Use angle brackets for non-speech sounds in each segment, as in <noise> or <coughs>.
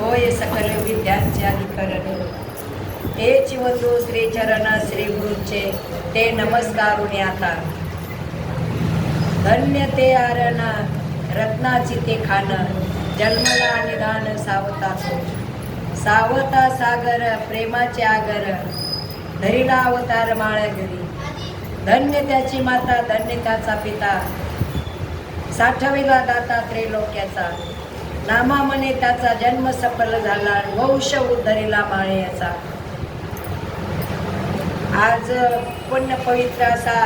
होय सकल विद्यांचे अधिकरण हे चिवतू श्री चरण श्री ते नमस्कार आता. धन्य ते आरण रत्नाची ते खान जन्मला निदान सावता सावता सागर प्रेमाचे आगर धरीला अवतार माळ घरी धन्य त्याची माता धन्य त्याचा पिता. साठविला दाता त्रैलोक्याचा. नामामने त्याचा जन्म सफल झाला. वंश उद्धरीला माळे याचा. आज पुण्य पवित्र असा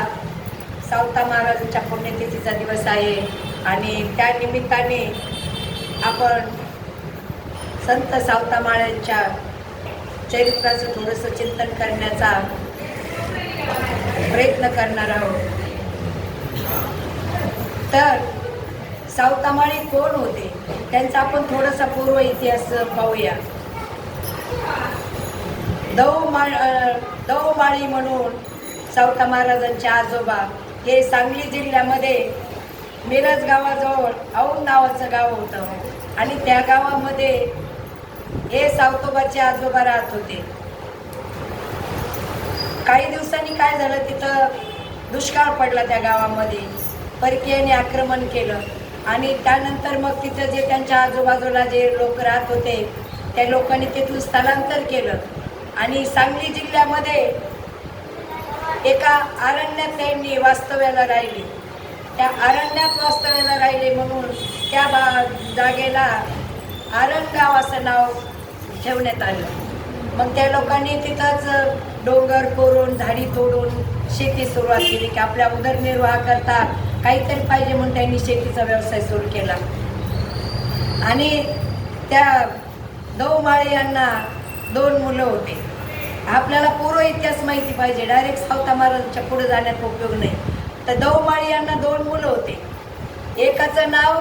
सावता महाराजांच्या पुण्यतिथीचा दिवस आहे. आणि त्या निमित्ताने आपण संत सावता माळ्यांच्या चरित्राचं थोडंसं चिंतन करण्याचा प्रयत्न करणार आहोत. तर सावतामाळी कोण होते? त्यांचा आपण थोडासा पूर्व इतिहास पाहूया. दौ मा दौ माळी म्हणून सावता महाराजांचे आजोबा हे सांगली जिल्ह्यामध्ये मिरज गावाजवळ औंध नावाचं गाव होतं. आणि त्या गावामध्ये हे सावतोबाचे आजोबा राहत होते. काही दिवसांनी काय झालं? तिथं दुष्काळ पडला त्या गावामध्ये. परकीयाने आक्रमण केलं. आणि त्यानंतर मग तिथं जे त्यांच्या आजूबाजूला जे लोक राहत होते त्या लोकांनी तिथून स्थलांतर केलं. आणि सांगली जिल्ह्यामध्ये एका अरण्यात त्यांनी वास्तव्याला राहिली. त्या अरण्यात वास्तव्याला राहिले म्हणून त्या बा जागेला आरणगाव असं नाव ठेवण्यात आलं. मग त्या लोकांनी तिथंच डोंगर कोरून झाडी तोडून शेती सुरुवात केली की आपल्या उदरनिर्वाहकरता काहीतरी पाहिजे म्हणून त्यांनी शेतीचा व्यवसाय सुरू केला. आणि त्या दौमाळे यांना दोन मुलं होते. आपल्याला पूर्व इतिहास माहिती पाहिजे. डायरेक्ट सावता महाराजांच्या पुढे जाण्यात उपयोग नाही. तर दौमाळी यांना दोन मुलं होते. एकाचं नाव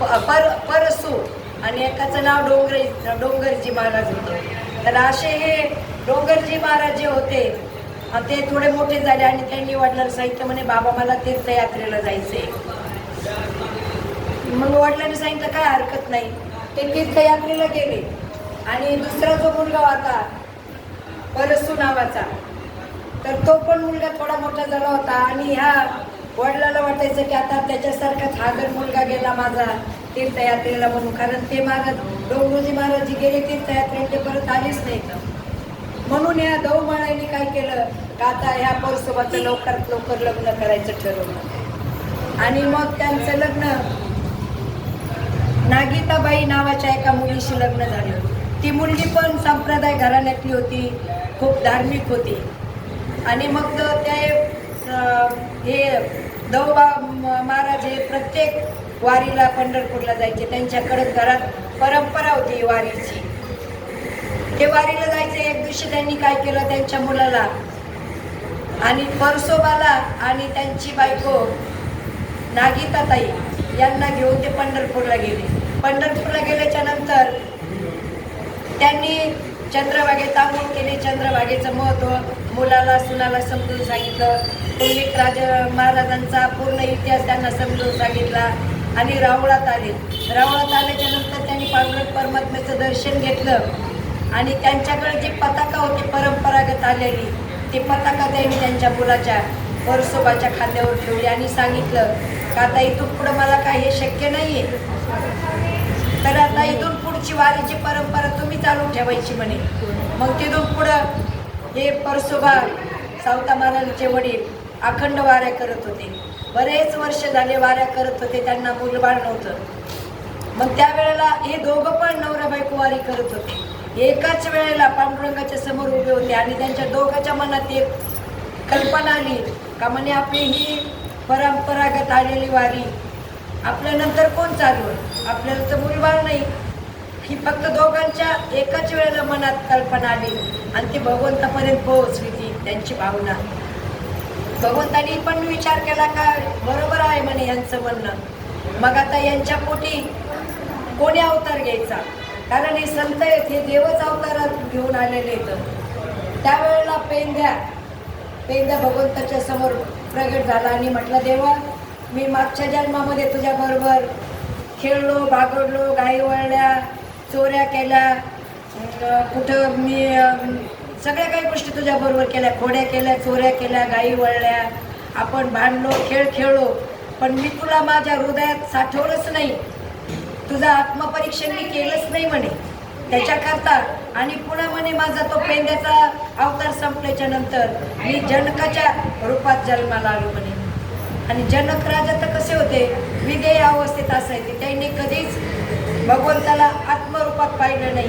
प- पर परसू आणि एकाचं नाव डोंगरे डोंगरजी महाराज होतं. तर असे हे डोंगरजी महाराज जे होते आणि ते थोडे मोठे झाले आणि त्यांनी वडिलांना सांगितलं म्हणे बाबा मला तीर्थयात्रेला जायचंय. मग वडिलांनी सांगितलं काय हरकत नाही. ते तीर्थयात्रेला गेले. आणि दुसरा जो मुलगा होता परसू नावाचा तर तो पण मुलगा थोडा मोठा झाला होता. आणि ह्या वडिलाला वाटायचं की आता त्याच्यासारखाच हा जर मुलगा गेला माझा तीर्थयात्रेला म्हणून. कारण ते महाराज डोंगरोजी महाराज जी गेले तीर्थयात्रेला ते परत आलेच नाहीत. म्हणून या दौमाळांनी काय केलं? का आता ह्या परसोबाचं लवकरात लवकर लग्न करायचं ठरवलं. आणि मग त्यांचं लग्न नागिताबाई नावाच्या एका मुलीशी लग्न झालं. ती मुलगी पण संप्रदाय घराण्यातली होती खूप धार्मिक होती. आणि मग ते हे दौबा महाराज हे प्रत्येक वारीला पंढरपूरला जायचे. त्यांच्याकडे घरात परंपरा होती वारीची. ते वारीला एक दिवशी त्यांनी काय केलं त्यांच्या मुलाला आणि परसोबाला आणि त्यांची बायको नागिताताई यांना घेऊन ते पंढरपूरला गेले. पंढरपूरला गेल्याच्यानंतर त्यांनी चंद्रभागेत आंघोळ केले. चंद्रभागेचं महत्त्व मुलाला सुनाला समजून सांगितलं. पुंडित राज महाराजांचा पूर्ण इतिहास त्यांना समजून सांगितला आणि रावळात आले. रावळात आल्याच्यानंतर त्यांनी पांडुरंग परमात्म्याचं दर्शन घेतलं. आणि त्यांच्याकडे जी पताका होती परंपरागत आलेली ती पताका त्यांनी त्यांच्या मुलाच्या परसोबाच्या खांद्यावर ठेवली आणि सांगितलं का आता इथून पुढं मला काही हे शक्य नाही आहे तर आता इथून पुढची वारीची परंपरा तुम्ही चालू ठेवायची म्हणे. मग तिथून पुढं हे परसोबा सावता महाराजांचे वडील अखंड वाऱ्या करत होते. बरेच वर्ष झाले वाऱ्या करत होते त्यांना मुलबाळ नव्हतं. मग त्यावेळेला हे दोघं पण नवरा बायको वारी करत होते. एकाच वेळेला पांडुरंगाच्या समोर उभे होते आणि त्यांच्या दोघांच्या मनात एक कल्पना आली का म्हणे आपली ही परंपरागत आलेली वारी आपल्यानंतर कोण चालू आपल्याला तर मुलबाळ नाही. ही फक्त दोघांच्या एकाच वेळेला मनात कल्पना आली आणि ती भगवंतापर्यंत पोहोचली ती त्यांची भावना. भगवंतानी पण विचार केला का बरोबर आहे म्हणे यांचं म्हणणं. मग आता यांच्या पोटी कोणी अवतार घ्यायचा? कारण हे संत आहेत हे देवच अवतारात घेऊन आलेले आहेत. त्यावेळेला पेंद्या पेंद्या भगवंताच्या समोर प्रगट झाला आणि म्हटलं देवा मी मागच्या जन्मामध्ये तुझ्याबरोबर खेळलो बागडलो गाई वळल्या चोऱ्या केल्या कुठं मी सगळ्या काही गोष्टी तुझ्याबरोबर केल्या खोड्या केल्या चोऱ्या केल्या गाई वळल्या आपण भांडलो खेळ खेळलो पण मी तुला माझ्या हृदयात साठवलंच नाही. तुझं आत्मपरीक्षण मी केलंच नाही म्हणे. त्याच्याकरता आणि पुन्हा म्हणे माझा तो पेंद्याचा अवतार संपल्याच्या नंतर मी जनकाच्या रूपात जन्माला आलो म्हणे. आणि जनक राजा तर कसे होते? विधेय अवस्थेत असायचे. त्यांनी कधीच भगवंताला आत्मरूपात पाहिलं नाही.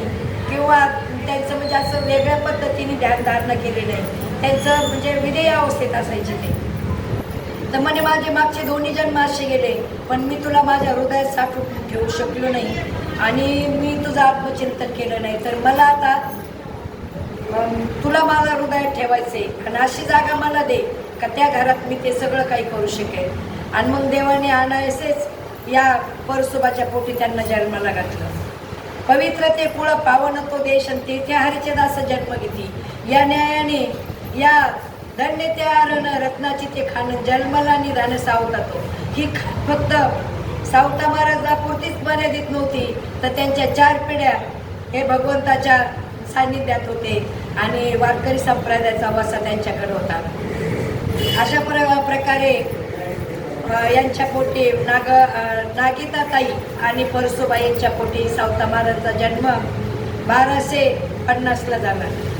किंवा त्यांचं म्हणजे असं वेगळ्या पद्धतीने ध्यान धारणा केली नाही. त्यांचं म्हणजे विधेय अवस्थेत असायचे ते. तर म्हणे माझे मागचे दोन्ही जन्म असे गेले पण मी तुला माझ्या हृदयात साठवून ठेवू शकलो नाही आणि मी तुझं आत्मचिंतन केलं नाही. तर मला आता तुला माझ्या हृदयात ठेवायचे आणि अशी जागा मला दे का त्या घरात मी ते सगळं काही करू शकेल आणि मग देवाने आणायसेच या परसोबाच्या पोटी त्यांना जन्माला घातलं. पवित्र ते कुळ पावन तो देश आणि तेथे हरिचे दास जन्म घेते या न्यायाने या धन्य ते आरण रत्नाची ते खाणं जन्माला निधान सावता तो ही खा- फक्त सावता महाराजापुरतीच मर्यादित नव्हती तर त्यांच्या चार पिढ्या हे भगवंताच्या सान्निध्यात होते आणि वारकरी संप्रदायाचा वसा त्यांच्याकडे होता. अशा प्र प्रकारे यांच्या पोटी नाग अ, नागिताताई आणि परसोबा यांच्या पोटी सावता महाराजचा जन्म बाराशे पन्नासला झाला.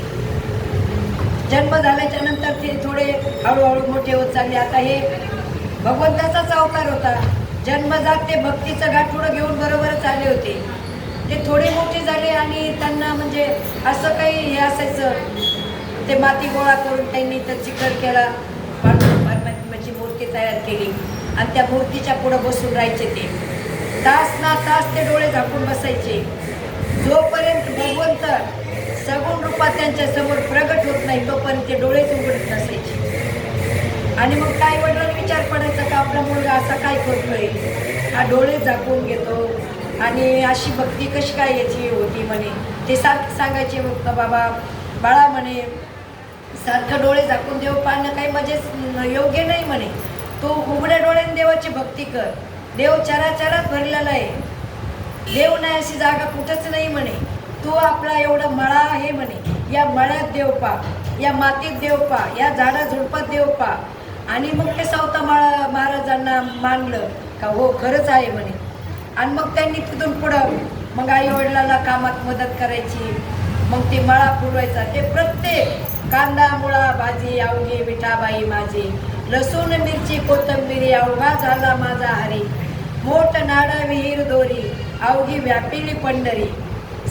जन्म झाल्याच्यानंतर ते थोडे हळूहळू मोठे होत चालले. आता हे भगवंताचाच अवतार होता. जन्मजात ते भक्तीचं गाठोडं घेऊन बरोबरच आले होते. ते थोडे मोठे झाले आणि त्यांना म्हणजे असं काही हे असायचं. ते माती गोळा करून त्यांनी तर चिखल केला. परमात्म्याची मूर्ती तयार केली. आणि त्या मूर्तीच्या पुढं बसून राहायचे ते. तास ना तास ते डोळे झाकून बसायचे. जोपर्यंत भगवंत सगुण रूपात त्यांच्यासमोर प्रगट होत नाही तोपर्यंत ते डोळेच उघडत नसायचे. आणि मग काय वडिलांना विचार पडायचा का? आपला मुलगा असा काय करतोय? हा डोळे झाकून घेतो. आणि अशी भक्ती कशी काय याची होती म्हणे? ते सारखं सांगायचे मग बाबा? बाळा म्हणे सारखं डोळे झाकून देव पाहणं काही मजेच योग्य नाही म्हणे. तो उघड्या डोळ्याने देवाची भक्ती कर. देव चराचरात भरलेला आहे. देव नाही अशी जागा कुठंच नाही म्हणे. तू आपला एवढा मळा आहे म्हणे. या मळ्यात देव पा या मातीत देव पा या झाडा झुडपात देव पा. आणि मग ते सावता माळा महाराजांना मानलं का हो खरंच आहे म्हणे. आणि मग त्यांनी तिथून पुढं मग आई वडिलांना कामात मदत करायची. मग ते मळा पुरवायचा. ते प्रत्येक कांदा मुळा भाजी आवगी विठाबाई माझी लसूण मिरची कोथंबिरी अवघा झाला माझा हरी. मोठ नाडा विहीर दोरी अवघी व्यापिली पंढरी.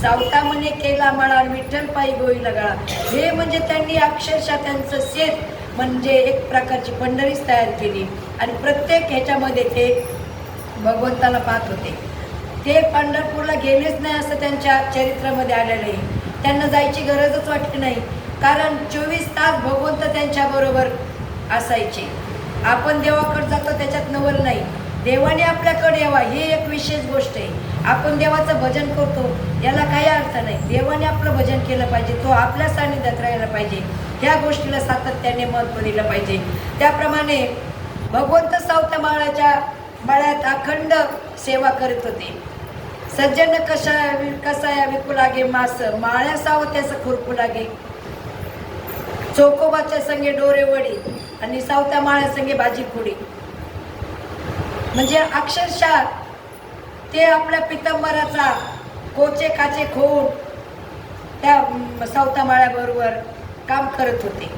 सावता म्हणे केला माळा विठ्ठल पायी गोई लगाळा हे म्हणजे त्यांनी अक्षरशः त्यांचं शेत म्हणजे एक प्रकारची पंढरीच तयार केली. आणि प्रत्येक ह्याच्यामध्ये ते भगवंताला पाहत होते. ते पंढरपूरला गेलेच नाही असं त्यांच्या चरित्रामध्ये आलेलं आहे. त्यांना जायची गरजच वाटली नाही. कारण चोवीस तास भगवंत त्यांच्याबरोबर असायचे. आपण देवाकडे जातो त्याच्यात नवल नाही. देवाने आपल्याकडे यावा ही एक विशेष गोष्ट आहे. आपण देवाचं भजन करतो याला काही अर्थ नाही. देवाने आपलं भजन केलं पाहिजे तो आपल्या सानिध्यात राहायला पाहिजे. ह्या गोष्टीला सातत्याने महत्त्व दिलं पाहिजे. त्याप्रमाणे भगवंत सावता माळाच्या माळ्यात अखंड सेवा करत होते. सज्जन कशा कसा या विकू लागे मास माळ्या सावत्यास खुरकू लागे. चोकोबाच्या संगे डोरे वडी आणि सावत्या माळ्या संगे भाजी फुडी म्हणजे अक्षरशः ते आपल्या पितंबराचा कोचे काचे खोड त्या सावतामाळ्याबरोबर काम करत होते.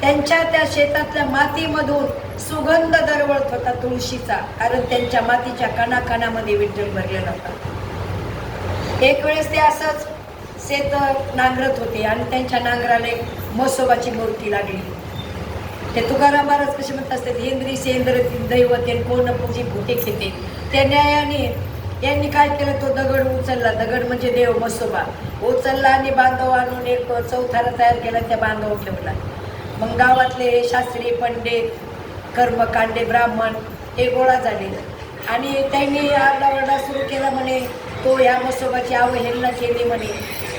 त्यांच्या त्या शेतातल्या मातीमधून सुगंध दरवळत होता तुळशीचा कारण त्यांच्या मातीच्या कणाकणामध्ये विठ्ठल भरलेला होता. एक वेळेस ते असंच शेत नांगरत होते आणि त्यांच्या नांगराला एक मसोबाची मूर्ती लागली. ते तुकाराम महाराज कसे म्हणत असतात इंद्री सेंद्र दैवते कोण पूजी भूते खेते त्या न्यायाने यांनी काय केलं? तो दगड उचलला. दगड म्हणजे देव मसोबा. उचलला आणि बांधव आणून एक चौथारा तयार केला त्या बांधव ठेवला. मग गावातले शास्त्री पंडित कर्मकांडे ब्राह्मण हे गोळा झाले. आणि त्यांनी आरडाओरडा सुरू केला म्हणे तो ह्या मसोबाची अवहेलना केली म्हणे.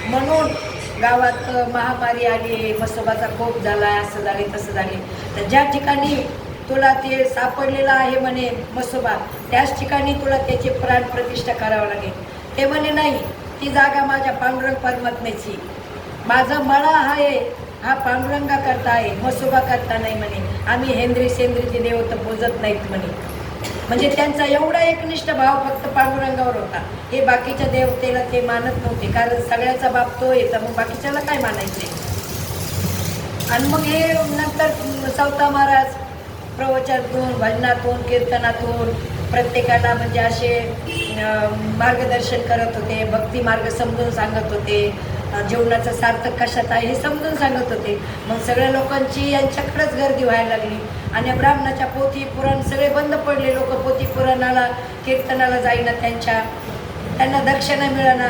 म्हणून गावात महामारी आली मसोबाचा कोप झाला असं झाले तसं झाले. तर ज्या ठिकाणी तुला ते सापडलेलं आहे म्हणे मसोबा. त्याच ठिकाणी तुला त्याची प्राण प्रतिष्ठा करावं लागेल. ते म्हणे नाही ती जागा माझ्या पांडुरंग परमात्म्याची माझा मळा हा आहे हा पांडुरंगा करता आहे मसोबा करता नाही म्हणे. आम्ही हेंद्री सेंद्रीचे देव बोजत नाहीत म्हणे. म्हणजे त्यांचा एवढा एकनिष्ठ भाव फक्त पांडुरंगावर होता. हे बाकीच्या देवतेला ते मानत नव्हते कारण सगळ्याचा बाप तो येतं मग बाकीच्याला काय मानायचे? आणि मग हे नंतर सावता महाराज प्रवचनातून भजनातून कीर्तनातून प्रत्येकाला म्हणजे असे मार्गदर्शन करत होते भक्ती मार्ग समजून सांगत होते जेवणाचं जीवनाचं सार्थक कशात आहे हे समजून सांगत होते. मग सगळ्या लोकांची यांच्याकडेच गर्दी व्हायला लागली. आणि ब्राह्मणाच्या पोथी पुराण सगळे बंद पडले. लोक पोथी पुराणाला कीर्तनाला जाईना त्यांच्या. त्यांना दक्षिणा मिळाना.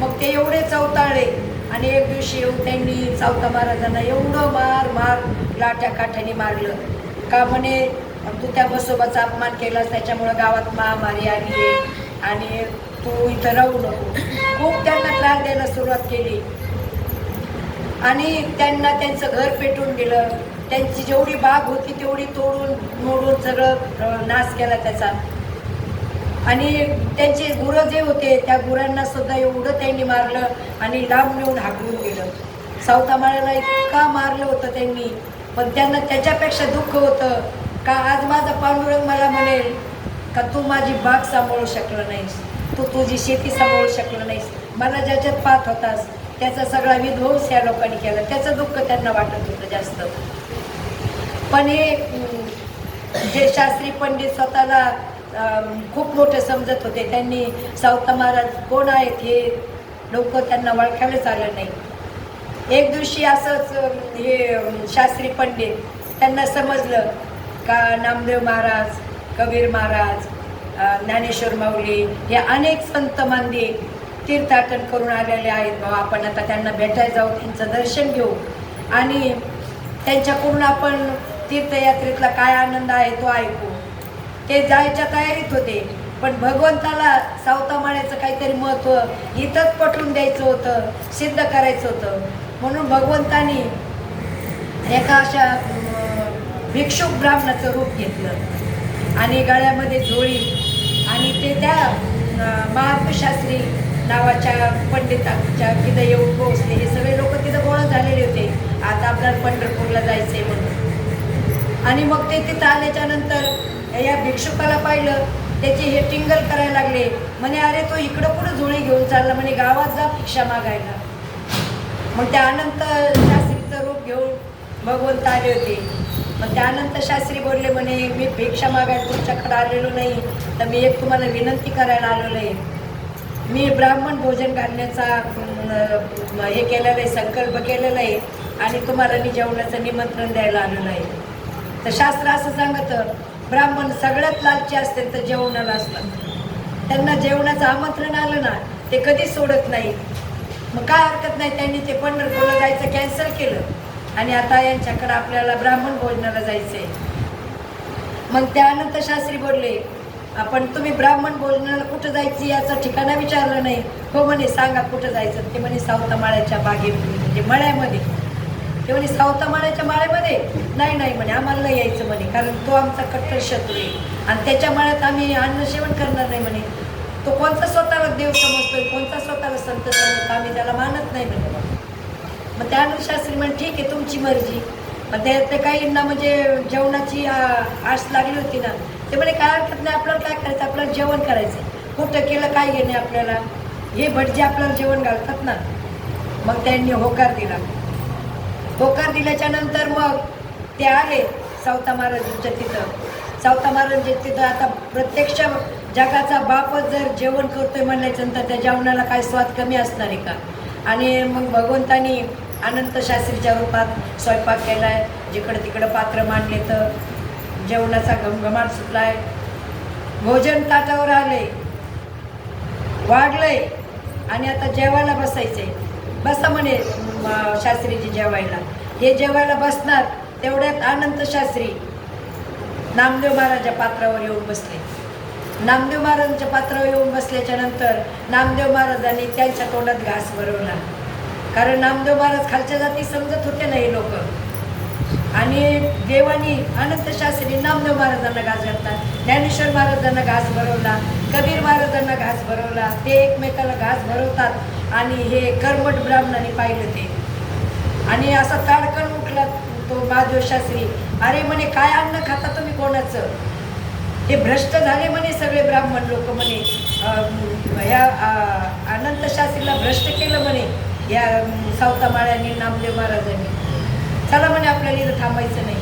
मग ते एवढे चौताळे. आणि एक दिवशी येऊन त्यांनी चौथा महाराजांना एवढं मार मार लाट्या काठ्याने मारलं. का म्हणे? तू त्या बसोबाचा अपमान केलास त्याच्यामुळं गावात महामारी आली आहे आणि तू इथं राहू नको. खूप त्यांना त्रास द्यायला सुरुवात केली. आणि त्यांना त्यांचं घर पेटून गेलं त्यांची जेवढी बाग होती तेवढी तोडून मोडून सगळं नाश केला त्याचा. आणि त्यांचे गुरं जे होते त्या गुरांना सुद्धा एवढं त्यांनी मारलं आणि लांब नेऊन हाकलून गेलं सावतामाळ्याला इतका मारलं होतं त्यांनी. पण त्यांना त्याच्यापेक्षा दुःख होतं का आज माझा पांडुरंग मला म्हणेल का तू माझी बाग सांभाळू शकलं नाहीस? तू तुझी शेती सांभाळू शकलं नाहीस. मला ज्याच्यात पाहत होतास त्याचा सगळा विध्वंस या लोकांनी केला. त्याचं दुःख त्यांना वाटत होतं जास्त. पण हे जे शास्त्री पंडित स्वतःला खूप मोठे समजत होते त्यांनी सावता महाराज कोण आहेत हे लोक त्यांना ओळखायलाच आलं नाही. एक दिवशी असंच हे शास्त्री पंडित त्यांना समजलं का नामदेव महाराज कबीर महाराज ज्ञानेश्वर माऊली हे अनेक संत मांदी तीर्थाटन करून आलेले आहेत. भाऊ आपण आता त्यांना भेटायला जाऊ त्यांचं दर्शन घेऊ. आणि त्यांच्याकडून आपण तीर्थयात्रेतला काय आनंद आहे तो ऐकू. ते जायच्या तयारीत होते पण भगवंताला सावतामाळ्याचं काहीतरी महत्त्व इथंच पटवून द्यायचं होतं सिद्ध करायचं होतं. म्हणून भगवंतानी एका अशा भिक्षुक ब्राह्मणाचं रूप घेतलं. आणि गळ्यामध्ये झोळी आणि ते त्या महापशास्त्री नावाच्या पंडिताच्या तिथं येऊन पोहोचले. हे सगळे लोक तिथं गोळा झालेले होते. आता आपल्याला पंढरपूरला जायचंय म्हणून. आणि मग ते तिथं आल्याच्यानंतर या भिक्षुकाला पाहिलं. त्याचे हे टिंगल करायला लागले. म्हणे अरे तो इकडं कुठं झोळी घेऊन चालला? म्हणे गावात जा भिक्षा मागायला. मग त्या अनंत शास्त्रीचं रूप घेऊन भगवंत आले होते. मग त्यानंतर शास्त्री बोलले म्हणे मी भिक्षा मागायला तुमच्याकडे आलेलो नाही तर मी एक तुम्हाला विनंती करायला आलेलो आहे मी ब्राह्मण भोजन घालण्याचा हे केलेलं आहे संकल्प केलेला आहे आणि तुम्हाला मी जेवणाचं निमंत्रण द्यायला आलेलं आहे तर शास्त्र असं सांगतं ब्राह्मण सगळ्यात लालचे असते तर जेवणाला असतात. त्यांना जेवणाचं आमंत्रण आलं ना ते कधीच सोडत नाही. मग काय हरकत नाही त्यांनी ते पंढरपूरला जायचं कॅन्सल केलं. आणि आता यांच्याकडं आपल्याला ब्राह्मण भोजनाला जायचं आहे मग त्यानंतर शास्त्री बोलले आपण तुम्ही ब्राह्मण भोजनाला कुठं जायची याचं ठिकाणा विचारलं नाही. हो म्हणे सांगा कुठं जायचं. ते म्हणे सावतामाळ्याच्या बागेमध्ये म्हणजे मळ्यामध्ये. ते म्हणे सावतामाळ्याच्या माळ्यामध्ये? नाही नाही म्हणे आम्हाला नाही यायचं म्हणे कारण तो आमचा कट्टर शत्रू आहे. आणि त्याच्या माळ्यात आम्ही अन्न सेवन करणार नाही म्हणे. तो कोणता स्वतःला देव समजतोय कोणता स्वतःला संत समजतो आम्ही त्याला मानत नाही म्हणजे मग त्यानुसार शास्त्री म्हणे ठीक आहे तुमची मर्जी. मग ते ते काहींना म्हणजे जेवणाची आ, आस लागली होती ना ते म्हणे काय हरकत नाही आपल्याला काय करायचं? आपल्याला जेवण करायचं कुठं केलं काय घेणे आपल्याला? हे भटजे आपल्याला जेवण घालतात ना. मग त्यांनी होकार दिला. होकार दिल्याच्या नंतर मग ते आले सावता महाराजांच्या तिथं. सावता महाराजांच्या तिथं आता प्रत्यक्ष जगाचा बापच जर जेवण करतोय म्हणल्याच्या नंतर त्या जेवणाला काय स्वाद कमी असणार आहे का? आणि मग भगवंतानी अनंत शास्त्रीच्या रूपात स्वयंपाक केलाय जिकडं तिकडं पात्र मांडले तर जेवणाचा घमघमाट सुटलाय. भोजन ताटावर आले वाढलंय आणि आता जेवायला बसायचंय. बसा म्हणे शास्त्रीजी जेवायला. हे जेवायला बसणार तेवढ्यात अनंत शास्त्री नामदेव महाराजच्या पात्रावर येऊन बसले. नामदेव महाराजांच्या पात्रावर येऊन बसल्याच्या नंतर नामदेव महाराजांनी त्यांच्या तोंडात घास भरवला. कारण नामदेव महाराज खालच्या जाती समजत होते ना हे लोक. आणि देवानी अनंत शास्त्री नामदेव महाराजांना घास घातला. ज्ञानेश्वर महाराजांना घास भरवला. कबीर महाराजांना घास भरवला. ते एकमेकाला घास भरवतात. आणि हे कर्मठ ब्राह्मणाने पाहिलं ते. आणि असा ताडकन उठला तो महादेव शास्त्री. अरे म्हणे काय अन्न खाता तुम्ही कोणाचं? हे भ्रष्ट झाले म्हणे सगळे ब्राह्मण लोक म्हणे. ह्या अं, शास्त्रीला भ्रष्ट केलं म्हणे. या सावतामाळ्यांनी नामदेव महाराजांनी. चला म्हणे आपल्याला इथं थांबायचं नाही.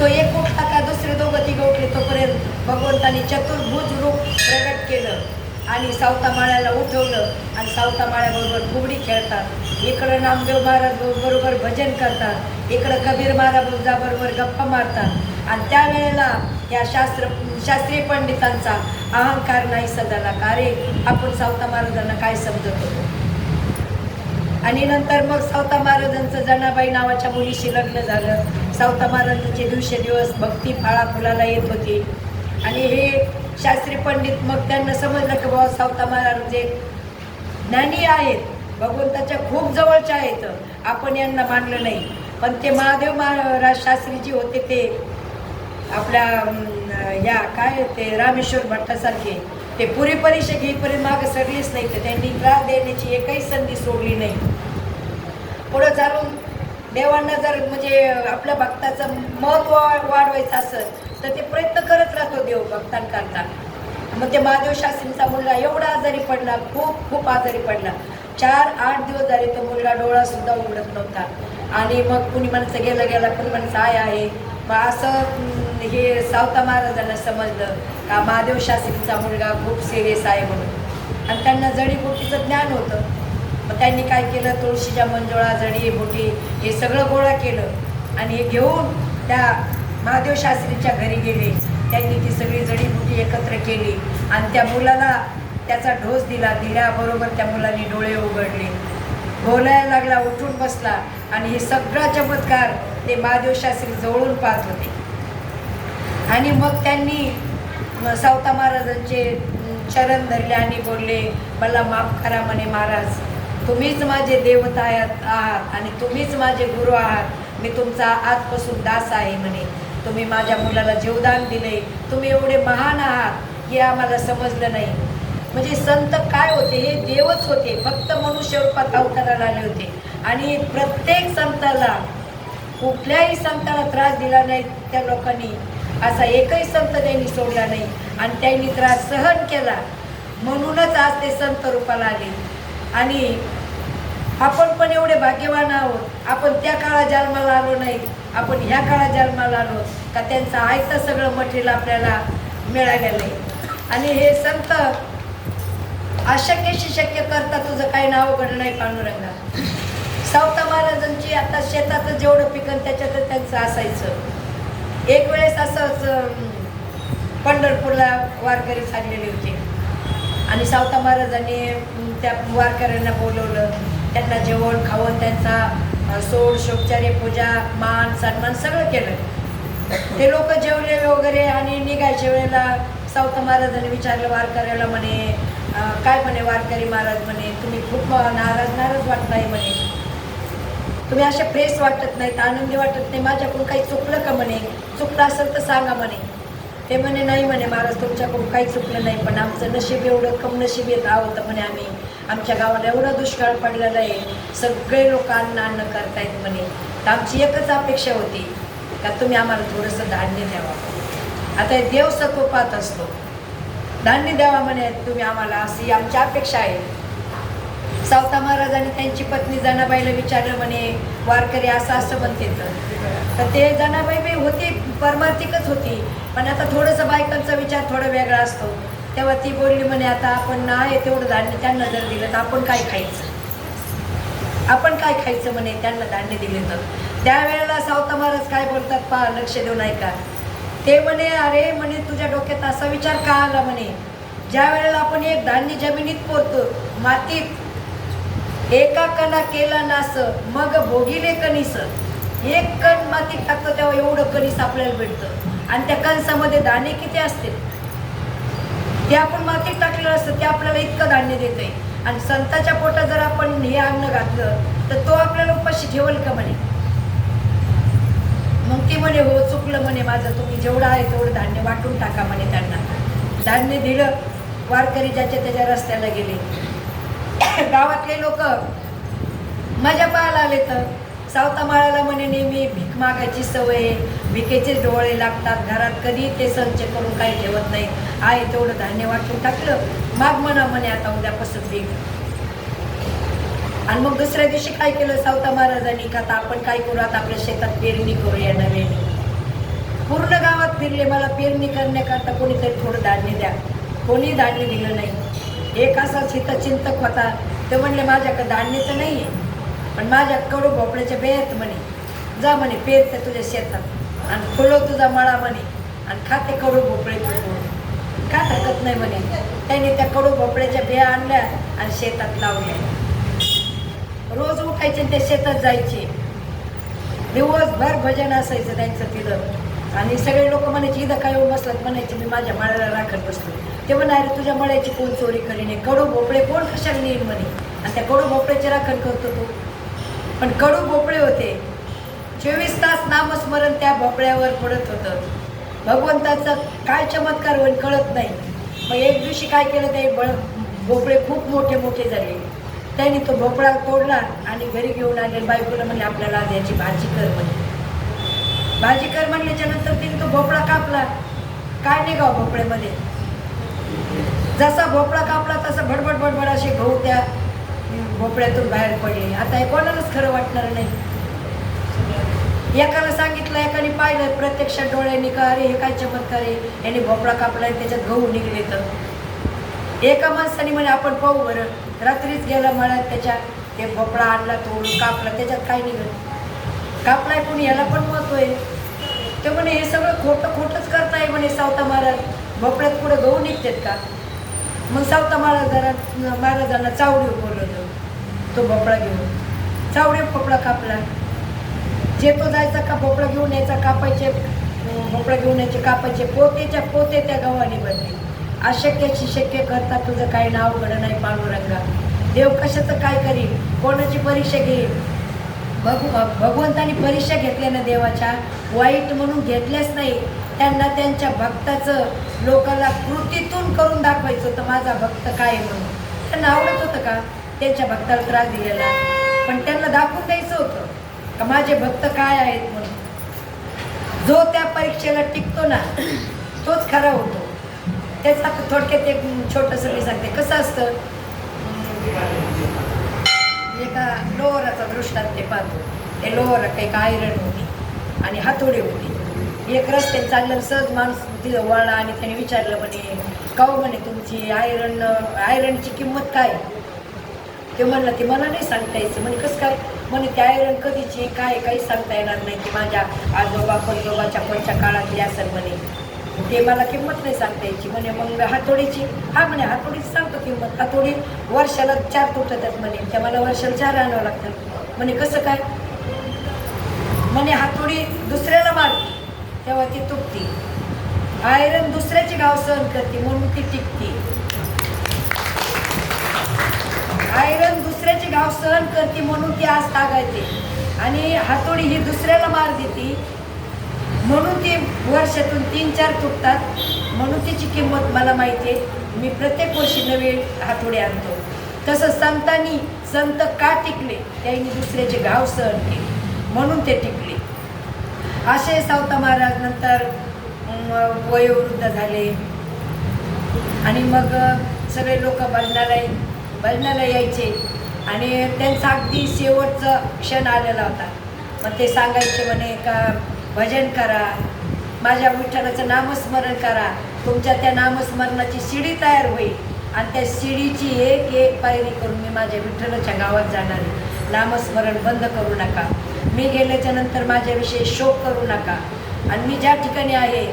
तो एक उठला का दुसरे दोघं तिघं उठले. तोपर्यंत भगवंतानी चतुर्भुज रूप प्रकट केलं आणि सावता माळ्याला उठवलं आणि सावतामाळ्याबरोबर फुगडी खेळतात. इकडं नामदेव महाराज बरोबर भजन करतात. इकडं कबीर महाराज बरोबर गप्पा मारतात. आणि त्यावेळेला या शास्त्र शास्त्रीय पंडितांचा अहंकार नाही सदाला. का रे आपण सावता महाराजांना काय समजत होतो आणि नंतर मग सावता महाराजांचं जनाबाई नावाच्या मुलीशी लग्न झालं. सावता महाराजांचे दिवसेदिवस भक्ती फाळा फुलाला येत होती. आणि हे शास्त्री पंडित मग त्यांना समजलं की बाबा सावता महाराज जे ज्ञानी आहेत. भगवंताच्या खूप जवळच्या आहेत. आपण यांना मानलं नाही. पण ते महादेव महाराज शास्त्रीजी होते ते आपल्या या काय ते रामेश्वर भट्टासारखे ते पुरे परीक्षा घेईपर्यंत मागं सरलीच नाही तर त्यांनी त्रास देण्याची एकही संधी सोडली नाही. पुढं चालून देवांना जर म्हणजे आपल्या भक्ताचं महत्त्व वाढवायचं असेल तर ते प्रयत्न करत राहतो देव भक्तांकरता. मग ते महादेव शास्त्रींचा मुलगा एवढा आजारी पडला खूप खूप आजारी पडला. चार आठ दिवस झाले तो मुलगा डोळासुद्धा उघडत नव्हता. आणि मग कुणी म्हणचं गेलं गेला कुणी म्हणचं आय आहे मग असं हे सावता महाराजांना समजलं का महादेव शास्त्रीचा मुलगा खूप सिरियस आहे म्हणून आणि त्यांना जडीबुटीचं ज्ञान होतं. मग त्यांनी काय केलं? तुळशीच्या मंजुळा जडीबुटी हे सगळं गोळा केलं. आणि हे घेऊन त्या महादेव शास्त्रीच्या घरी गेले. त्यांनी ती सगळी जडीबुटी एकत्र केली. आणि त्या मुलाला त्याचा ढोस दिला. दिल्याबरोबर त्या मुलाने डोळे उघडले. बोलायला लागला उठून बसला. आणि हे सगळा चमत्कार ते महादेव शास्त्री जवळून पाहत होते. आणि मग त्यांनी सावता महाराजांचे चरण धरले आणि बोलले मला माफ करा म्हणे महाराज. तुम्हीच माझे देवता आहात आहात आणि तुम्हीच माझे गुरु आहात. मी तुमचा आजपासून दास आहे म्हणे. तुम्ही माझ्या मुलाला जीवदान दिले. तुम्ही एवढे महान आहात हे आम्हाला समजलं नाही. म्हणजे संत काय होते? हे देवच होते. फक्त मनुष्य रूपात अवताराला आले होते. आणि प्रत्येक संताला कुठल्याही संताला त्रास दिला नाही त्या लोकांनी. असा एकही संत त्यांनी सोडला नाही. आणि त्यांनी त्रास सहन केला. म्हणूनच आज ते संत रूपाला आले. आणि आपण पण एवढे भाग्यवान आहोत. आपण त्या काळात जन्माला आलो नाही. आपण ह्या काळात जन्माला आलो. का त्यांचं आयतं सगळं मटेरियल आपल्याला मिळालेलं आहे. आणि हे संत अशक्यशी शक्य करता तुझं काही नाव घडलं नाही पांडुरंगा सावता महाराजांची आता शेताचं जेवढं पिकन त्याच्यातच त्यांचं असायचं. एक वेळेस असंच पंढरपूरला वारकरी चाललेले होते. आणि सावता महाराजांनी त्या वारकऱ्यांना बोलवलं. त्यांना जेवण खावण त्यांचा सोड शोपचारे पूजा मान सन्मान सगळं केलं. ते लोक जेवले वगैरे आणि निघायच्या वेळेला सावता महाराजांनी विचारलं वारकऱ्याला म्हणे काय म्हणे वारकरी महाराज म्हणे तुम्ही खूप नाराज नाराज वाटताय म्हणे. तुम्ही असे फ्रेश वाटत नाहीत आनंदी वाटत नाही माझ्याकडून काही चुकलं का म्हणे? चुकलं असेल तर सांगा म्हणे. ते म्हणे नाही म्हणे महाराज तुमच्याकडून काही चुकलं नाही पण आमचं नशीब एवढं कम नशीब येत आहोत म्हणे आम्ही. आमच्या गावाला एवढा दुष्काळ पडलेला आहे. सगळे लोक अन्न अन्न करतायत म्हणे. तर आमची एकच अपेक्षा होती का तुम्ही आम्हाला थोडंसं धान्य द्यावा. आता हे देव सत्व पाहत असतो. धान्य द्यावा म्हणे तुम्ही आम्हाला अशी आमची अपेक्षा आहे. सावता महाराजांनी त्यांची पत्नी जनाबाईला विचारलं म्हणे वारकरी असं असं म्हणते तर. ते जनाबाई बी होती परमार्थिकच होती. पण आता थोडंसं बायकांचा विचार थोडा वेगळा असतो. तेव्हा ती बोलली म्हणे आता आपण आहे तेवढं धान्य त्यांना जर दिलं तर आपण काय खायचं? आपण काय खायचं म्हणे त्यांना धान्य दिले तर? त्यावेळेला सावता महाराज काय बोलतात पहा लक्ष देऊ नाही का ते म्हणे अरे म्हणे तुझ्या डोक्यात असा विचार का आला म्हणे? ज्या वेळेला आपण एक धान्य जमिनीत पोरतो मातीत एका कणा केला नास मग भोगिले कणीस. एक कण मातीत टाकतो तेव्हा एवढं कणीस आपल्याला भेटतं. आणि त्या कणसामध्ये दाणे किती असते? ते आपण मातीत टाकलेलं असतं ते आपल्याला इतकं धान्य देतंय. आणि संताच्या पोटात जर आपण हे अन्न घातलं तर तो आपल्याला उपाशी ठेवल का म्हणे? मग ती म्हणे हो चुकलं म्हणे माझं तुम्ही जेवढं आहे तेवढं धान्य वाटून टाका म्हणे त्यांना. धान्य दिलं वारकरी ज्याच्या त्याच्या रस्त्याला गेले. <coughs> गावातले लोक मजा पाहायला आले तर. सावता माळाला म्हणे नेहमी भीक मागायची सवय. भिकेचे डोळे लागतात घरात. कधी ते संच करून काही ठेवत नाही. आहे तेवढं धान्य वाटून टाकलं. माग म्हणा म्हणे आता उद्यापासून भीक. आणि मग दुसऱ्या दिवशी काय केलं सावता महाराजांनी? का आता आपण काय करू? आता आपल्या शेतात पेरणी करूया नव्याने पूर्ण गावात फिरले. मला पेरणी करण्याकरता कोणीतरी थोडं धान्य द्या. कोणी धान्य दिलं नाही. एक असा चिंतक होता. ते म्हणले माझ्याकडे धान्य तर नाही आहे पण माझ्या कडू भोपळ्याच्या बेत म्हणे. जा म्हणे पेरते तुझ्या शेतात आणि फुलव तुझा मळा म्हणे आणि खाते कडू भोपळे का हरकत नाही म्हणे? त्याने त्या कडू भोपळ्याच्या बिया आणल्या आणि शेतात लावल्या. रोज उठायचे आणि ते शेतात जायचे. दिवसभर भजन असायचं त्यांचं तिथं. आणि सगळे लोक म्हणायचे इथं काय बसलात? म्हणायचे मी माझ्या माळ्याला राखत बसलो ते म्हणा अरे तुझ्या मळ्याची कोण चोरी करीने? कडू भोपळे कोण कशाला नेईल म्हणे आणि त्या कडू भोपळ्याचे राखण करतो तू. पण कडू भोपळे होते. चोवीस तास नामस्मरण त्या भोपळ्यावर पडत होतं. भगवंताचा काय चमत्कार होईल कळत नाही. मग एक दिवशी काय केलं ते बळ भोपळे खूप मोठे मोठे झाले. त्यांनी तो भोपळा तोडला आणि घरी घेऊन आले. बायकोला म्हणले आपल्याला आज याची भाजी कर म्हणे. भाजी कर म्हणल्याच्या नंतर तिने तो भोपळा कापला. काय नाही गाव भोपळ्यामध्ये? जसा भोपळा कापला तसा भडभड भडभड असे गहू त्या भोपळ्यातून बाहेर पडले. आता हे कोणालाच खरं वाटणार नाही. एकाला सांगितलं एकाने पाहिलं प्रत्यक्षात डोळ्यांनी का अरे हे काय चमत्कार आहे? याने भोपळा कापला आणि त्याच्यात गहू निघले तर. एका माणसाने म्हणे आपण पाहू बरं. रात्रीच गेला मळ्यात त्याच्या ते भोपळा आणला तोडून कापला त्याच्यात काय निघलं? कापलाय कोणी? याला पण महत्त्व आहे. ते म्हणे हे सगळं खोटं खोटंच करताय म्हणे सावता महाराज. भोपळ्यात पुढे गहू निघतात का? मग सावता महाराजांना महाराजांना चावडी बोलवलं तो भोपळा घेऊन. चावडी भोपळा कापला. जे तो जायचा का भोपळा घेऊन यायचा कापायचे भोपळा घेऊन यायचे कापायचे. पोतेच्या पोते त्या गव्हाने बनले. अशक्याची शक्य करता तुझं काही नाव घडं नाही पांडुरंगा. देव कशाचं काय करील कोणाची परीक्षा घेईल भगव भगवंतानी परीक्षा घेतल्या ना देवाच्या? वाईट म्हणून घेतल्याच नाही. त्यांना त्यांच्या भक्ताचं लोकांना कृतीतून करून दाखवायचं होतं माझा भक्त काय आहे म्हणून. त्यांना आवडत होतं का? त्यांच्या भक्ताला त्रास दिलेला पण त्यांना दाखवून द्यायचं होतं का माझे भक्त काय आहेत म्हणून. जो त्या परीक्षेला टिकतो ना तोच खरा होतो. तेच आता थोडक्यात एक छोटंसं मी सांगते. कसं असतं? एका लोहराचा दृष्टांत ते पाहतो. ते लोहरा काही आयरन होती आणि हातोडी होती. एक रस्त्याने चाललं सहज माणूस तिथं वळला आणि त्याने विचारलं म्हणे काऊ म्हणे तुमची आयरन आयरनची किंमत काय? ते म्हणलं ते मला नाही सांगता यायचं. म्हणे कसं काय? म्हणे ते आयरन कधीची काय काही सांगता येणार नाही. की माझ्या आजोबा पंजोबाच्या पंच्या काळातली असेल म्हणे. ते मला किंमत नाही सांगता यायची. म्हणे मग हातोडीची? हा म्हणे हातोडीची सांगतो किंमत. हातोडी वर्षाला चार तुटतात म्हणे. त्या मला वर्षाला चार आणावं लागतात म्हणे कसं काय? म्हणे हातोडी दुसऱ्याला मारते तेव्हा ती तुटती. आयरन दुसऱ्याची गाव सहन करते म्हणून ती टिकते. आयरन दुसऱ्याचे गाव सहन करते म्हणून ती आज तागायते. आणि हातोडी ही दुसऱ्याला मार देते. म्हणून ती वर्षातून तीन चार तुटतात. म्हणून तिची किंमत मला माहिती आहे. मी प्रत्येक वर्षी नवे हातोडे आणतो. तसं संतांनी संत का टिकले? त्यांनी दुसऱ्याचे गाव सहन केले. म्हणून ते टिकले. असे सावता महाराज नंतर वयोवृद्ध झाले. आणि मग सगळे लोक भजनाला भजनाला यायचे. आणि त्यांचा अगदी शेवटचा क्षण आलेला होता. मग ते सांगायचे म्हणे का भजन करा. माझ्या विठ्ठलाचं नामस्मरण करा. तुमच्या त्या नामस्मरणाची शिडी तयार होईल. आणि त्या शिडीची एक एक पायरी करून मी माझ्या विठ्ठलाच्या गावात जाणार नामस्मरण बंद करू नका. मी गेल्याच्यानंतर माझ्याविषयी शोक करू नका. आणि मी ज्या ठिकाणी आहे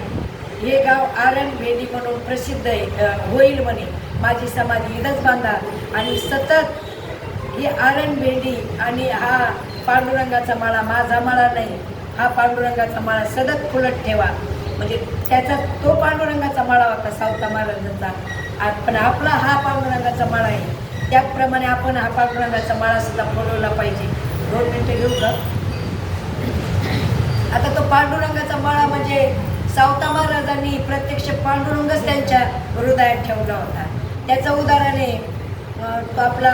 हे गाव आरण भेंडी म्हणून प्रसिद्ध आहे होईल म्हणे माझी समाधी इथंच बांधा. आणि सतत ही आरण भेंडी आणि हा पांडुरंगाचा माळा माझा माळा नाही हा पांडुरंगाचा माळा सतत फुलत ठेवा. म्हणजे त्याचा तो पांडुरंगाचा माळा होता सावता महाराजांचा. पण आपला हा पांडुरंगाचा माळा आहे. त्याप्रमाणे आपण हा पांडुरंगाचा माळा सुद्धा फुलवला पाहिजे. दोन मिनटं घेऊ का? आता तो पांडुरंगाचा मळा म्हणजे सावता महाराजांनी प्रत्यक्ष पांडुरंगच त्यांच्या हृदयात ठेवला होता. त्याचं उदाहरण आहे तो आपला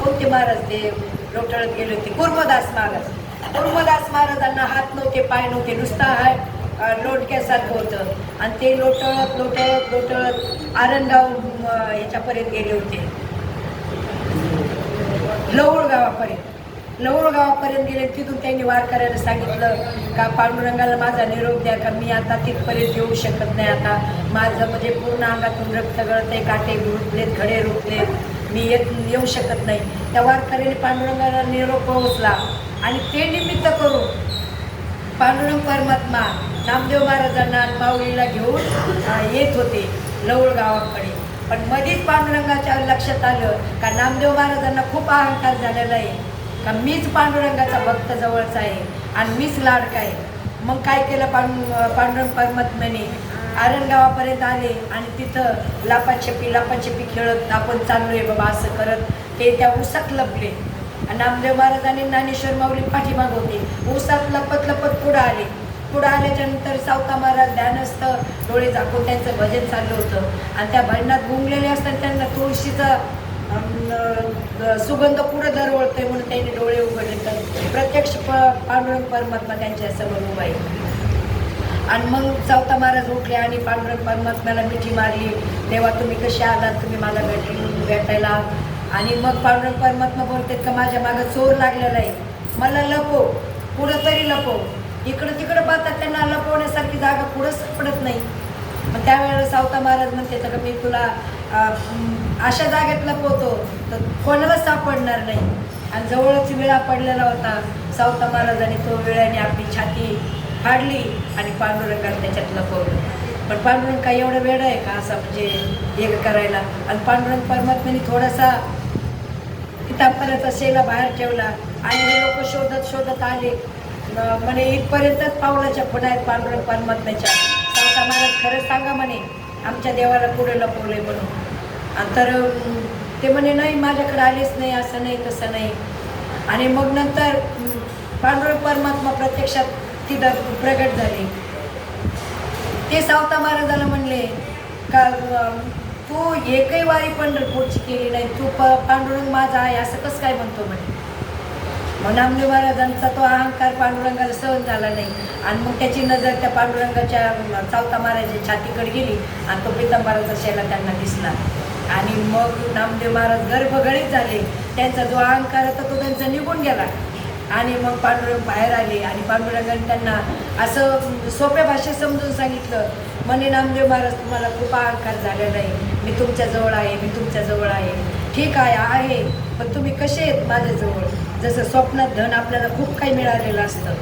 कोणते महाराज ते लोटळत गेले होते? कुर्मदास महाराज. कुर्मदास महाराजांना हात नव्हते पाय नव्हते नुसता हा लोटक्यासारखं होतं. आणि ते लोटळत लोटळत लोटळत आरणगाव ह्याच्यापर्यंत याच्यापर्यंत गेले होते. लवळ गावापर्यंत लवळ गावापर्यंत गेले तिथून त्यांनी वारकऱ्याला सांगितलं का पांडुरंगाला माझा निरोप द्या का मी आता तिथपर्यंत येऊ शकत नाही आता. माझं म्हणजे पूर्ण अंगातून रक्त गळत आहे काटे रुतलेत घडे रुतलेत. मी येत येऊ शकत नाही. त्या वारकऱ्याने पांडुरंगाला निरोप पोहोचला आणि ते निमित्त करून पांडुरंग परमात्मा नामदेव महाराजांना आणि माऊलीला घेऊन येत होते लवळ गावाकडे पण मधीच पांडुरंगाच्या लक्षात आलं का नामदेव महाराजांना खूप अहंकार झालेला आहे. का मीच पांडुरंगाचा भक्त जवळचा आहे आणि मीच लाडका आहे. मग काय केलं पांडु पांडुरंग परमात्म्याने? आरणगावापर्यंत आले आणि तिथं लापाछपी लापाछपी खेळत आपण चाललोय बाबा असं करत. ते त्या उसात लपले. आणि नामदेव महाराज आणि ज्ञानेश्वर माऊली पाठीमाग होते. उसात लपत लपत पुढं आले. पुढं आल्याच्यानंतर सावता महाराज ध्यानस्थ डोळे झाकून त्यांचं भजन चाललं होतं. आणि त्या भजनात गुंगलेले असताना त्यांना तुळशीचा सुगंध पुढं दरवळतोय म्हणून त्यांनी डोळे उघडले तर प्रत्यक्ष प पांडुरंग परमात्मा त्यांच्यासमोर उभा आहे. आणि मग चौथा महाराज उठले आणि पांडुरंग परमात्म्याला मिठी मारली. तेव्हा तुम्ही कसे आलात? तुम्ही मला भेट भेटायला. आणि मग पांडुरंग परमात्मा बोलतात का माझ्या मागं चोर लागलेला आहे. मला लपो पुढं तरी लपो इकडं तिकडं पाहतात त्यांना लपवण्यासारखी जागा पुढं सापडत नाही. मग त्यावेळेला सावता महाराज म्हणते का मी तुला अशा जागेतला पोहतो तर कोणालाच सापडणार नाही. आणि जवळच विळा पडलेला होता. सावता महाराजांनी तो विळ्याने आपली छाती फाडली आणि पांडुरंगाला त्याच्यात लपवलं पण पांडुरंग काय एवढं वेळ आहे का असं म्हणजे हे करायला? आणि पांडुरंग परमात्म्याने थोडासा किताबपर्यंत शेला बाहेर ठेवला. आणि हे लोक शोधत शोधत आले. म्हणे इथपर्यंतच पावलाच्या पुढे आहेत पांडुरंग परमात्म्याच्या. सावता महाराज खरं सांगा म्हणे आमच्या देवाला पुढे लपवलंय म्हणून. तर ते म्हणे नाही माझ्याकडे आलेच नाही असं नाही तसं नाही. आणि मग नंतर अं, पांडुरंग परमात्मा प्रत्यक्षात तिथं प्रगट झाले. ते सावता महाराजाला म्हणले का तू एकही वारी पंढरपूरची केली नाही. तू प पांडुरंग माझा आहे असं कसं काय म्हणतो म्हणे? मग नामदेव महाराजांचा तो अहंकार पांडुरंगाला सहन झाला नाही. आणि मग त्याची नजर त्या पांडुरंगाच्या चावता महाराजाच्या छातीकडे गेली आणि तो पितांबराचा शेला त्यांना दिसला. आणि मग नामदेव महाराज गर्भगळीत झाले. त्यांचा जो अहंकार होता तो त्यांचा निघून गेला. आणि मग पांडुरंग बाहेर आले आणि पांडुरंगाने त्यांना असं सोप्या भाषेत समजून सांगितलं म्हणे नामदेव महाराज तुम्हाला खूप अहंकार झालेला आहे. मी तुमच्याजवळ आहे मी तुमच्याजवळ आहे. ठीक आहे आहे पण तुम्ही कसे आहेत माझ्याजवळ? जसं स्वप्नात धन आपल्याला खूप काही मिळालेलं असतं.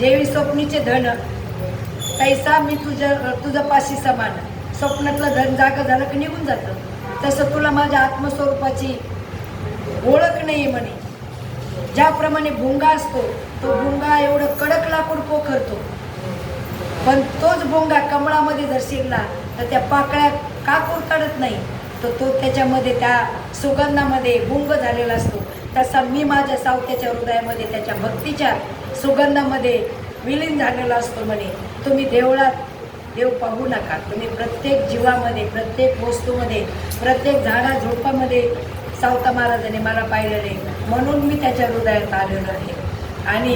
जेवी स्वप्नीचे धन पैसा मी तुझ्या तुझं पाशी समान स्वप्नातलं धन जागं झालं की निघून जातं. तसं तुला माझ्या आत्मस्वरूपाची ओळख नाही म्हणे. ज्याप्रमाणे भुंगा असतो तो भुंगा एवढं कडक लाकूड पोखरतो. पण तोच भोंगा कमळामध्ये जर शिरला तर त्या पाकळ्या का कुरतडत नाही. तर तो त्याच्यामध्ये त्या सुगंधामध्ये भुंग झालेला असतो. तसा मी माझ्या सावत्याच्या हृदयामध्ये त्याच्या भक्तीच्या सुगंधामध्ये विलीन झालेला असतो म्हणे. तुम्ही देवळात देव पाहू नका. तुम्ही प्रत्येक जीवामध्ये प्रत्येक वस्तूमध्ये प्रत्येक झाडा झोपामध्ये सावता महाराजाने मला पाहिलेले. म्हणून मी त्याच्या हृदयात आलेलो आहे. आणि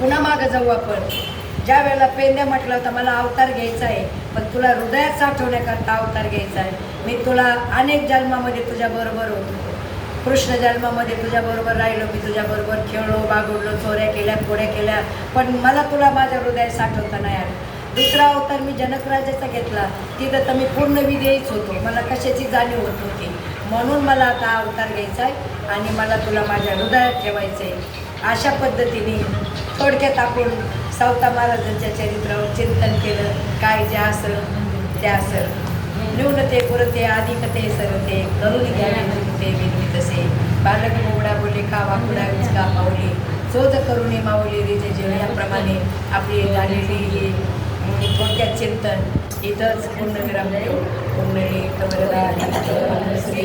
पुन्हा मागं जाऊ आपण. ज्या वेळेला पेंद्या म्हटलं होतं मला अवतार घ्यायचा आहे पण तुला हृदयात साठवण्याकरता अवतार घ्यायचा आहे. मी तुला अनेक जन्मामध्ये तुझ्याबरोबर होतो कृष्ण जन्मामध्ये तुझ्याबरोबर राहिलो मी तुझ्याबरोबर खेळलो बागडलो चोऱ्या केल्या कोड्या केल्या पण मला तुला माझ्या हृदयात साठवता नाही आलं. दुसरा अवतार मी जनकराजाचा घेतला. तिथं तर मी पूर्ण विधेयच होतो. मला कशाची जाणीव होत होती म्हणून मला आता अवतार घ्यायचा आहे आणि मला तुला माझ्या हृदयात ठेवायचं आहे. अशा पद्धतीने थोडक्यात आपण सावता महाराजांच्या चरित्रावर चिंतन केलं. काय जे असं ते असं न्यूनते पुरते अधिकते सरते करून घ्यावे ते विनवी तसे बालक मोगडा बोले का वाकुडा विचका पावली चोज करुणी माऊली रिजे जेवण्याप्रमाणे आपली झालेली ही थोडक्यात चिंतन. इथंच पूर्णविराम देऊ. पुंडली कमलदा श्री